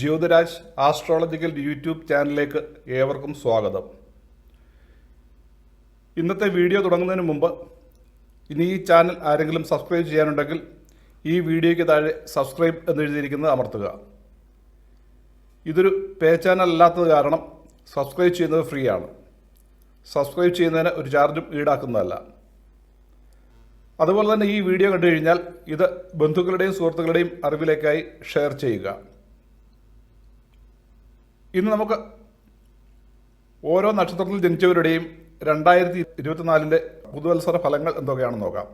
Jyothiraj astrological YouTube ചാനലിലേക്ക് ഏവർക്കും സ്വാഗതം. ഇന്നത്തെ വീഡിയോ തുടങ്ങുന്നതിന് മുമ്പ് ഇനി ഈ ചാനൽ ആരെങ്കിലും സബ്സ്ക്രൈബ് ചെയ്യാനുണ്ടെങ്കിൽ ഈ വീഡിയോയ്ക്ക് താഴെ സബ്സ്ക്രൈബ് എന്നെഴുതിയിരിക്കുന്നത് അമർത്തുക. ഇതൊരു പേ ചാനൽ അല്ലാത്തത് കാരണം സബ്സ്ക്രൈബ് ചെയ്യുന്നത് ഫ്രീ ആണ്. സബ്സ്ക്രൈബ് ചെയ്യുന്നതിന് ഒരു ചാർജും ഈടാക്കുന്നതല്ല. അതുപോലെ തന്നെ ഈ വീഡിയോ കണ്ടു കഴിഞ്ഞാൽ ഇത് ബന്ധുക്കളുടെയും സുഹൃത്തുക്കളുടെയും അറിവിലേക്കായി ഷെയർ ചെയ്യുക. ഇന്ന് നമുക്ക് ഓരോ നക്ഷത്രത്തിൽ ജനിച്ചവരുടെയും രണ്ടായിരത്തി ഇരുപത്തിനാലിന്റെ പുതുവത്സര ഫലങ്ങൾ എന്തൊക്കെയാണെന്ന് നോക്കാം.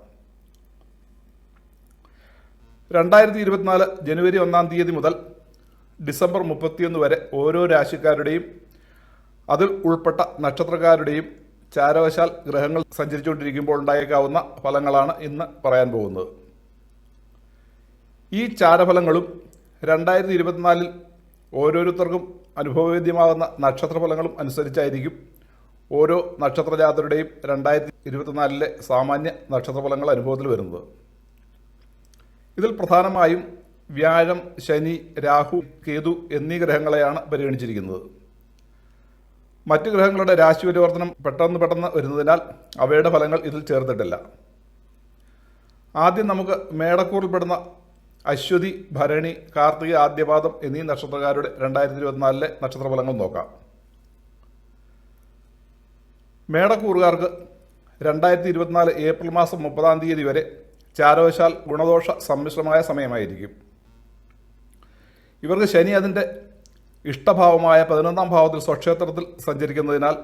രണ്ടായിരത്തി ഇരുപത്തിനാല് ജനുവരി ഒന്നാം തീയതി മുതൽ ഡിസംബർ മുപ്പത്തിയൊന്ന് വരെ ഓരോ രാശിക്കാരുടെയും അതിൽ ഉൾപ്പെട്ട നക്ഷത്രക്കാരുടെയും ചാരവശാൽ ഗ്രഹങ്ങൾ സഞ്ചരിച്ചുകൊണ്ടിരിക്കുമ്പോൾ ഉണ്ടായേക്കാവുന്ന ഫലങ്ങളാണ് ഇന്ന് പറയാൻ പോകുന്നത്. ഈ ചാരഫലങ്ങളും രണ്ടായിരത്തി ഇരുപത്തിനാലിൽ ഓരോരുത്തർക്കും അനുഭവവേദ്യമാകുന്ന നക്ഷത്രഫലങ്ങളും അനുസരിച്ചായിരിക്കും ഓരോ നക്ഷത്രജാതരുടെയും രണ്ടായിരത്തി ഇരുപത്തിനാലിലെ സാമാന്യ നക്ഷത്രഫലങ്ങൾ അനുഭവത്തിൽ വരുന്നത്. ഇതിൽ പ്രധാനമായും വ്യാഴം ശനി രാഹു കേതു എന്നീ ഗ്രഹങ്ങളെയാണ് പരിഗണിച്ചിരിക്കുന്നത്. മറ്റു ഗ്രഹങ്ങളുടെ രാശി പരിവർത്തനം പെട്ടെന്ന് പെട്ടെന്ന് വരുന്നതിനാൽ അവയുടെ ഫലങ്ങൾ ഇതിൽ ചേർത്തിട്ടില്ല. ആദ്യം നമുക്ക് മേടക്കൂറിൽപ്പെടുന്ന അശ്വതി ഭരണി കാർത്തിക ആദ്യപാദം എന്നീ നക്ഷത്രക്കാരുടെ രണ്ടായിരത്തി ഇരുപത്തിനാലിലെ നക്ഷത്രഫലങ്ങൾ നോക്കാം. മേടക്കൂറുകാർക്ക് രണ്ടായിരത്തി ഇരുപത്തിനാല് ഏപ്രിൽ മാസം മുപ്പതാം തീയതി വരെ ചാരവശാൽ ഗുണദോഷ സമ്മിശ്രമായ സമയമായിരിക്കും. ഇവർക്ക് ശനി അതിന്റെ ഇഷ്ടഭാവമായ പതിനൊന്നാം ഭാവത്തിൽ സ്വക്ഷേത്രത്തിൽ സഞ്ചരിക്കുന്നതിനാൽ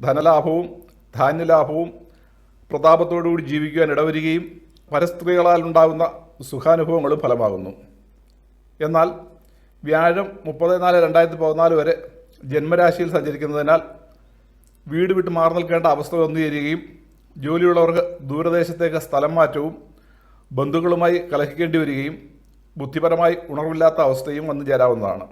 ധനലാഭവും ധാന്യലാഭവും പ്രതാപത്തോടുകൂടി ജീവിക്കുവാൻ ഇടവരികയും പരസ്ത്രീകളാൽ ഉണ്ടാകുന്ന സുഖാനുഭവങ്ങളും ഫലമാകുന്നു. എന്നാൽ വ്യാഴം മുപ്പത് നാല് രണ്ടായിരത്തി പതിനാല് വരെ ജന്മരാശിയിൽ സഞ്ചരിക്കുന്നതിനാൽ വീട് വിട്ട് മാറി നിൽക്കേണ്ട അവസ്ഥ വന്നു ചേരുകയും ജോലിയുള്ളവർക്ക് ദൂരദേശത്തേക്ക് സ്ഥലം മാറ്റവും ബന്ധുക്കളുമായി കലഹിക്കേണ്ടി വരികയും ബുദ്ധിപരമായി ഉണർവില്ലാത്ത അവസ്ഥയും വന്നു ചേരാവുന്നതാണ്.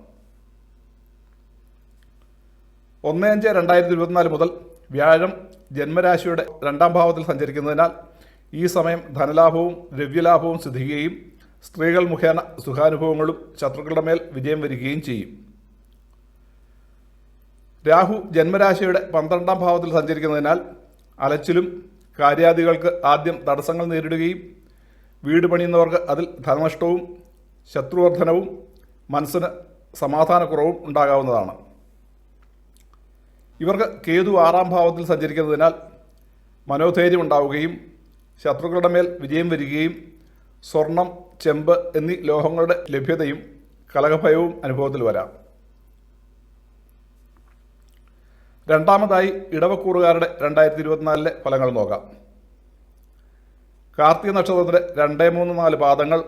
ഒന്ന് അഞ്ച് രണ്ടായിരത്തി ഇരുപത്തിനാല് മുതൽ വ്യാഴം ജന്മരാശിയുടെ രണ്ടാം ഭാവത്തിൽ സഞ്ചരിക്കുന്നതിനാൽ ഈ സമയം ധനലാഭവും ദ്രവ്യലാഭവും സിദ്ധിക്കുകയും സ്ത്രീകൾ മുഖേന സുഖാനുഭവങ്ങളും ശത്രുക്കളുടെ മേൽ വിജയം വരികയും ചെയ്യും. രാഹു ജന്മരാശിയുടെ പന്ത്രണ്ടാം ഭാവത്തിൽ സഞ്ചരിക്കുന്നതിനാൽ അലച്ചിലും കാര്യാദികൾക്ക് ആദ്യം തടസ്സങ്ങൾ നേരിടുകയും വീട് പണിയുന്നവർക്ക് അതിൽ ധനനഷ്ടവും ശത്രുവർദ്ധനവും മനസ്സിന് സമാധാനക്കുറവും ഉണ്ടാകാവുന്നതാണ്. ഇവർക്ക് കേതു ആറാം ഭാവത്തിൽ സഞ്ചരിക്കുന്നതിനാൽ മനോധൈര്യം ഉണ്ടാവുകയും ശത്രുക്കളുടെ മേൽ വിജയം വരികയും സ്വർണം ചെമ്പ് എന്നീ ലോഹങ്ങളുടെ ലഭ്യതയും കലഹഭയവും അനുഭവത്തിൽ വരാം. രണ്ടാമതായി ഇടവക്കൂറുകാരുടെ രണ്ടായിരത്തി ഇരുപത്തിനാലിലെ ഫലങ്ങൾ നോക്കാം. കാർത്തിക നക്ഷത്രത്തിന്റെ രണ്ട് മൂന്ന് നാല് പാദങ്ങൾ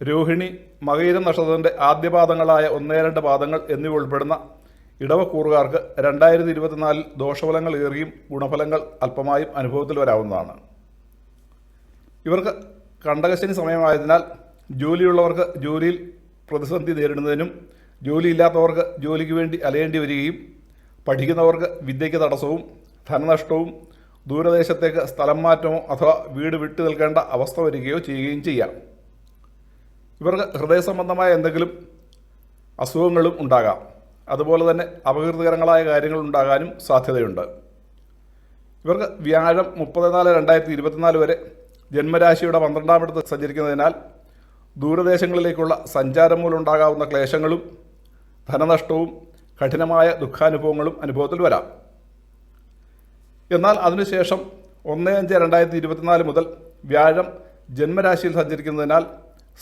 രോഹിണി മകയിരം നക്ഷത്രത്തിന്റെ ആദ്യ പാദങ്ങളായ ഒന്നേ രണ്ട് പാദങ്ങൾ എന്നിവ ഉൾപ്പെടുന്ന ഇടവക്കൂറുകാർക്ക് രണ്ടായിരത്തി ഇരുപത്തിനാലിൽ ദോഷഫലങ്ങൾ ഏറിയും ഗുണഫലങ്ങൾ അല്പമായും അനുഭവത്തിൽ വരാവുന്നതാണ്. ഇവർക്ക് കണ്ടകശനി സമയമായതിനാൽ ജോലിയുള്ളവർക്ക് ജോലിയിൽ പ്രതിസന്ധി നേരിടുന്നതിനും ജോലിയില്ലാത്തവർക്ക് ജോലിക്ക് വേണ്ടി അലയേണ്ടി വരികയും പഠിക്കുന്നവർക്ക് വിദ്യയ്ക്ക് തടസ്സവും ധനനഷ്ടവും ദൂരദേശത്തേക്ക് സ്ഥലം മാറ്റമോ അഥവാ വീട് വിട്ടു നിൽക്കേണ്ട അവസ്ഥ വരികയോ ചെയ്യുകയും ചെയ്യാം. ഇവർക്ക് ഹൃദയ സംബന്ധമായ എന്തെങ്കിലും അസുഖങ്ങളും ഉണ്ടാകാം. അതുപോലെ തന്നെ അപകീർത്തികരങ്ങളായ കാര്യങ്ങൾ ഉണ്ടാകാനും സാധ്യതയുണ്ട്. ഇവർക്ക് വ്യാഴം മുപ്പത്തിനാല് രണ്ടായിരത്തി ഇരുപത്തിനാല് വരെ ജന്മരാശിയുടെ പന്ത്രണ്ടാമിടത്ത് സഞ്ചരിക്കുന്നതിനാൽ ദൂരദേശങ്ങളിലേക്കുള്ള സഞ്ചാരം മൂലമുണ്ടാകാവുന്ന ക്ലേശങ്ങളും ധനനഷ്ടവും കഠിനമായ ദുഃഖാനുഭവങ്ങളും അനുഭവത്തിൽ വരാം. എന്നാൽ അതിനുശേഷം ഒന്ന് അഞ്ച് രണ്ടായിരത്തി ഇരുപത്തിനാല് മുതൽ വ്യാഴം ജന്മരാശിയിൽ സഞ്ചരിക്കുന്നതിനാൽ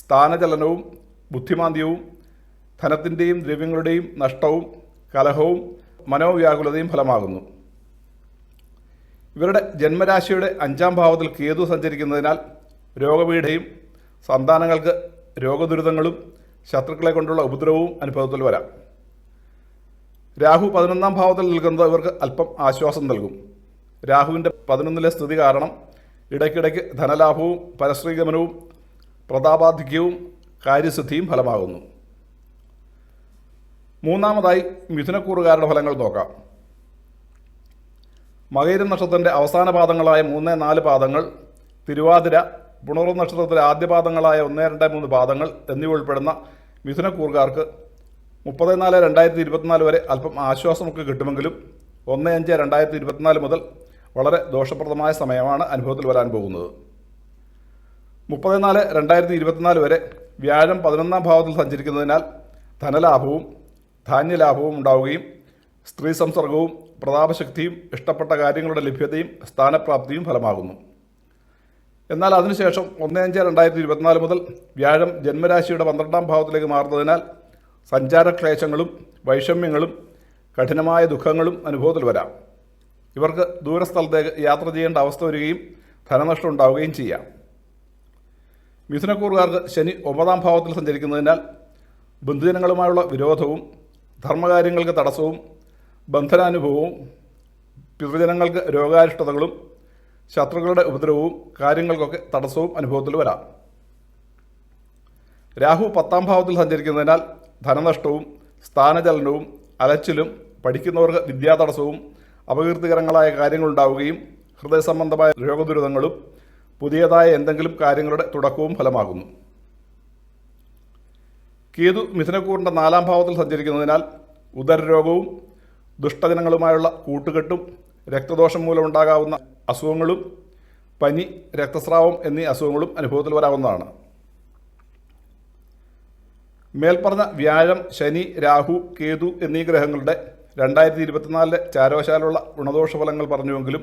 സ്ഥാനചലനവും ബുദ്ധിമാന്ദ്യവും ധനത്തിന്റെയും ദ്രവ്യങ്ങളുടെയും നഷ്ടവും കലഹവും മനോവ്യാകുലതയും ഫലമാകുന്നു. ഇവരുടെ ജന്മരാശിയുടെ അഞ്ചാം ഭാവത്തിൽ കേതു സഞ്ചരിക്കുന്നതിനാൽ രോഗപീഠയും സന്താനങ്ങൾക്ക് രോഗദുരിതങ്ങളും ശത്രുക്കളെ കൊണ്ടുള്ള ഉപദ്രവവും അനുഭവത്തിൽ വരാം. രാഹു പതിനൊന്നാം ഭാവത്തിൽ നിൽക്കുന്നത് ഇവർക്ക് അല്പം ആശ്വാസം നൽകും. രാഹുവിന്റെ പതിനൊന്നിലെ സ്ഥിതി കാരണം ഇടയ്ക്കിടയ്ക്ക് ധനലാഭവും പരശ്രീഗമനവും പ്രതാപാധിക്യവും കാര്യസിദ്ധിയും ഫലമാകുന്നു. മൂന്നാമതായി മിഥുനക്കൂറുകാരുടെ ഫലങ്ങൾ നോക്കാം. മകയിരം നക്ഷത്രത്തിന്റെ അവസാന പാദങ്ങളായ മൂന്ന് നാല് പാദങ്ങൾ തിരുവാതിര പുണർവ് നക്ഷത്രത്തിലെ ആദ്യ പാദങ്ങളായ ഒന്ന് രണ്ട് മൂന്ന് പാദങ്ങൾ എന്നിവ ഉൾപ്പെടുന്ന മിഥുനക്കൂറുകാർക്ക് മുപ്പത് നാല് രണ്ടായിരത്തി ഇരുപത്തിനാല് വരെ അല്പം ആശ്വാസമൊക്കെ കിട്ടുമെങ്കിലും ഒന്ന് അഞ്ച് രണ്ടായിരത്തി ഇരുപത്തിനാല് മുതൽ വളരെ ദോഷപ്രദമായ സമയമാണ് അനുഭവത്തിൽ വരാൻ പോകുന്നത്. മുപ്പത് നാല് രണ്ടായിരത്തി ഇരുപത്തിനാല് വരെ വ്യാഴം പതിനൊന്നാം ഭാവത്തിൽ സഞ്ചരിക്കുന്നതിനാൽ ധനലാഭവും ധാന്യലാഭവും ഉണ്ടാവുകയും സ്ത്രീ സംസർഗവും പ്രതാപശക്തിയും ഇഷ്ടപ്പെട്ട കാര്യങ്ങളുടെ ലഭ്യതയും സ്ഥാനപ്രാപ്തിയും ഫലമാകുന്നു. എന്നാൽ അതിനുശേഷം ഒന്ന് അഞ്ച് രണ്ടായിരത്തി ഇരുപത്തിനാല് മുതൽ വ്യാഴം ജന്മരാശിയുടെ പന്ത്രണ്ടാം ഭാവത്തിലേക്ക് മാറുന്നതിനാൽ സഞ്ചാരക്ലേശങ്ങളും വൈഷമ്യങ്ങളും കഠിനമായ ദുഃഖങ്ങളും അനുഭവത്തിൽ വരാം. ഇവർക്ക് ദൂരസ്ഥലത്തേക്ക് യാത്ര ചെയ്യേണ്ട അവസ്ഥ വരികയും ധനനഷ്ടം ഉണ്ടാവുകയും ചെയ്യാം. മിഥുനക്കൂറുകാർക്ക് ശനി ഒമ്പതാം ഭാവത്തിൽ സഞ്ചരിക്കുന്നതിനാൽ ബന്ധുജനങ്ങളുമായുള്ള വിരോധവും ധർമ്മകാര്യങ്ങൾക്ക് തടസ്സവും ബന്ധനാനുഭവവും പിതൃജനങ്ങൾക്ക് രോഗാരിഷ്ടതകളും ശത്രുക്കളുടെ ഉപദ്രവവും കാര്യങ്ങൾക്കൊക്കെ തടസ്സവും അനുഭവത്തിൽ വരാം. രാഹു പത്താം ഭാവത്തിൽ സഞ്ചരിക്കുന്നതിനാൽ ധനനഷ്ടവും സ്ഥാനചലനവും അലച്ചിലും പഠിക്കുന്നവർക്ക് വിദ്യാതടസ്സവും അപകീർത്തികരങ്ങളായ കാര്യങ്ങളുണ്ടാവുകയും ഹൃദയ സംബന്ധമായ രോഗദുരിതങ്ങളും പുതിയതായ എന്തെങ്കിലും കാര്യങ്ങളുടെ തുടക്കവും ഫലമാകുന്നു. കേതു മിഥുനക്കൂറിന്റെ നാലാം ഭാവത്തിൽ സഞ്ചരിക്കുന്നതിനാൽ ഉദരരോഗവും ദുഷ്ടജനങ്ങളുമായുള്ള കൂട്ടുകെട്ടും രക്തദോഷം മൂലമുണ്ടാകാവുന്ന അസുഖങ്ങളും പനി രക്തസ്രാവം എന്നീ അസുഖങ്ങളും അനുഭവത്തിൽ വരാവുന്നതാണ്. മേൽപ്പറഞ്ഞ വ്യാഴം ശനി രാഹു കേതു എന്നീ ഗ്രഹങ്ങളുടെ രണ്ടായിരത്തി ഇരുപത്തിനാലിലെ ചാരവശാലുള്ള ഗുണദോഷ ഫലങ്ങൾ പറഞ്ഞുവെങ്കിലും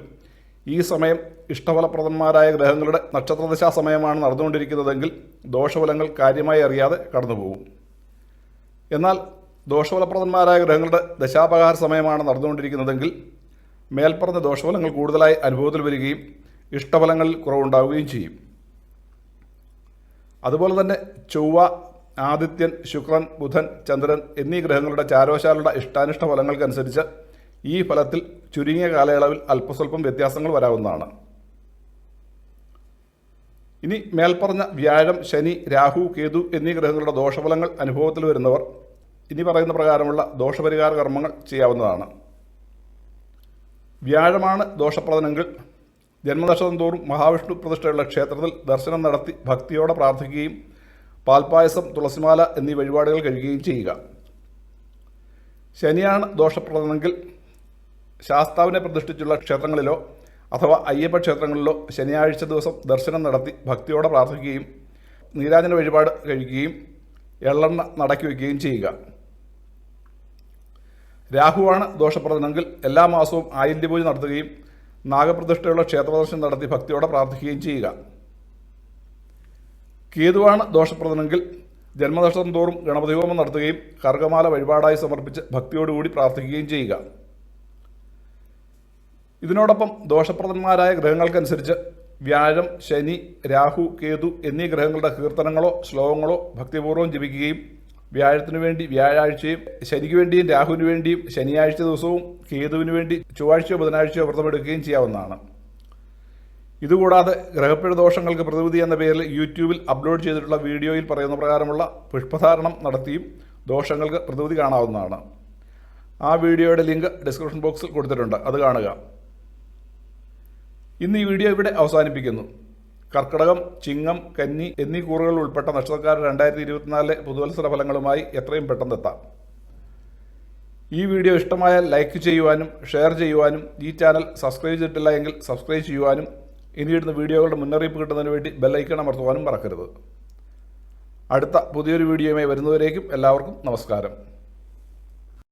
ഈ സമയം ഇഷ്ടഫലപ്രദന്മാരായ ഗ്രഹങ്ങളുടെ നക്ഷത്രദശാ സമയമാണ് നടന്നുകൊണ്ടിരിക്കുന്നതെങ്കിൽ ദോഷഫലങ്ങൾ കാര്യമായി അറിയാതെ കടന്നുപോകും. എന്നാൽ ദോഷഫലപ്രദന്മാരായ ഗ്രഹങ്ങളുടെ ദശാപകാര സമയമാണ് നടന്നുകൊണ്ടിരിക്കുന്നതെങ്കിൽ മേൽപ്പറഞ്ഞ ദോഷഫലങ്ങൾ കൂടുതലായി അനുഭവത്തിൽ വരികയും ഇഷ്ടഫലങ്ങളിൽ കുറവുണ്ടാവുകയും ചെയ്യും. അതുപോലെ തന്നെ ചൊവ്വ ആദിത്യൻ ശുക്രൻ ബുധൻ ചന്ദ്രൻ എന്നീ ഗ്രഹങ്ങളുടെ ചാരോശാലയുടെ ഇഷ്ടാനിഷ്ട ഫലങ്ങൾക്കനുസരിച്ച് ഈ ഫലത്തിൽ ചുരുങ്ങിയ കാലയളവിൽ അല്പസ്വല്പം വ്യത്യാസങ്ങൾ വരാവുന്നതാണ്. ഇനി മേൽപ്പറഞ്ഞ വ്യാഴം ശനി രാഹു കേതു എന്നീ ഗ്രഹങ്ങളുടെ ദോഷഫലങ്ങൾ അനുഭവത്തിൽ വരുന്നവർ ഇനി പറയുന്ന പ്രകാരമുള്ള ദോഷപരിഹാര കർമ്മങ്ങൾ ചെയ്യാവുന്നതാണ്. വ്യാഴമാണ് ദോഷപ്രദനെങ്കിൽ ജന്മനക്ഷത്രം തോറും മഹാവിഷ്ണു പ്രതിഷ്ഠയുള്ള ക്ഷേത്രത്തിൽ ദർശനം നടത്തി ഭക്തിയോടെ പ്രാർത്ഥിക്കുകയും പാൽപായസം തുളസിമാല എന്നീ വഴിപാടുകൾ കഴിക്കുകയും ചെയ്യുക. ശനിയാണ് ദോഷപ്രദമെങ്കിൽ ശാസ്താവിനെ പ്രതിഷ്ഠിച്ചുള്ള ക്ഷേത്രങ്ങളിലോ അഥവാ അയ്യപ്പ ക്ഷേത്രങ്ങളിലോ ശനിയാഴ്ച ദിവസം ദർശനം നടത്തി ഭക്തിയോടെ പ്രാർത്ഥിക്കുകയും നീരാജന വഴിപാട് കഴിക്കുകയും എള്ളെണ്ണ നടക്കി വയ്ക്കുകയും ചെയ്യുക. രാഹുവാണ് ദോഷപ്രദനെങ്കിൽ എല്ലാ മാസവും ആയില്യപൂജ നടത്തുകയും നാഗപ്രതിഷ്ഠയുള്ള ക്ഷേത്രദർശനം നടത്തി ഭക്തിയോടെ പ്രാർത്ഥിക്കുകയും ചെയ്യുക. കേതുവാണ് ദോഷപ്രദനെങ്കിൽ ജന്മനഷ്ടം തോറും ഗണപതി ഹോമം നടത്തുകയും കർഗമാല വഴിപാടായി സമർപ്പിച്ച് ഭക്തിയോടുകൂടി പ്രാർത്ഥിക്കുകയും ചെയ്യുക. ഇതിനോടൊപ്പം ദോഷപ്രദന്മാരായ ഗ്രഹങ്ങൾക്കനുസരിച്ച് വ്യാഴം ശനി രാഹു കേതു എന്നീ ഗ്രഹങ്ങളുടെ കീർത്തനങ്ങളോ ശ്ലോകങ്ങളോ ഭക്തിപൂർവം ജപിക്കുകയും വ്യാഴത്തിനു വേണ്ടി വ്യാഴാഴ്ചയും ശനിക്ക് വേണ്ടിയും രാഹുവിന് വേണ്ടിയും ശനിയാഴ്ച ദിവസവും കേതുവിന് വേണ്ടി ചൊവ്വാഴ്ചയോ ബുധനാഴ്ചയോ വ്രതമെടുക്കുകയും ചെയ്യാവുന്നതാണ്. ഇതുകൂടാതെ ഗ്രഹപ്പിഴ ദോഷങ്ങൾക്ക് പ്രതിവിധി എന്ന പേരിൽ യൂട്യൂബിൽ അപ്ലോഡ് ചെയ്തിട്ടുള്ള വീഡിയോയിൽ പറയുന്ന പ്രകാരമുള്ള പുഷ്പധാരണം നടത്തിയും ദോഷങ്ങൾക്ക് പ്രതിവിധി കാണാവുന്നതാണ്. ആ വീഡിയോയുടെ ലിങ്ക് ഡിസ്ക്രിപ്ഷൻ ബോക്സിൽ കൊടുത്തിട്ടുണ്ട്. അത് കാണുക. ഇന്ന് ഈ വീഡിയോ ഇവിടെ അവസാനിപ്പിക്കുന്നു. കർക്കിടകം ചിങ്ങം കന്നി എന്നീ കൂറുകൾ ഉൾപ്പെട്ട നക്ഷത്രക്കാർ രണ്ടായിരത്തി ഇരുപത്തിനാലിലെ പുതുവത്സര ഫലങ്ങളുമായി എത്രയും പെട്ടെന്നെത്താം ഈ വീഡിയോ ഇഷ്ടമായാൽ ലൈക്ക് ചെയ്യുവാനും ഷെയർ ചെയ്യുവാനും ഈ ചാനൽ സബ്സ്ക്രൈബ് ചെയ്തിട്ടില്ല എങ്കിൽ സബ്സ്ക്രൈബ് ചെയ്യുവാനും ഇനിയിടുന്ന വീഡിയോകളുടെ മുന്നറിയിപ്പ് കിട്ടുന്നതിന് വേണ്ടി ബെല്ലൈക്കൺ അമർത്തുവാനും മറക്കരുത്. അടുത്ത പുതിയൊരു വീഡിയോയുമായി വരുന്നവരേക്കും എല്ലാവർക്കും നമസ്കാരം.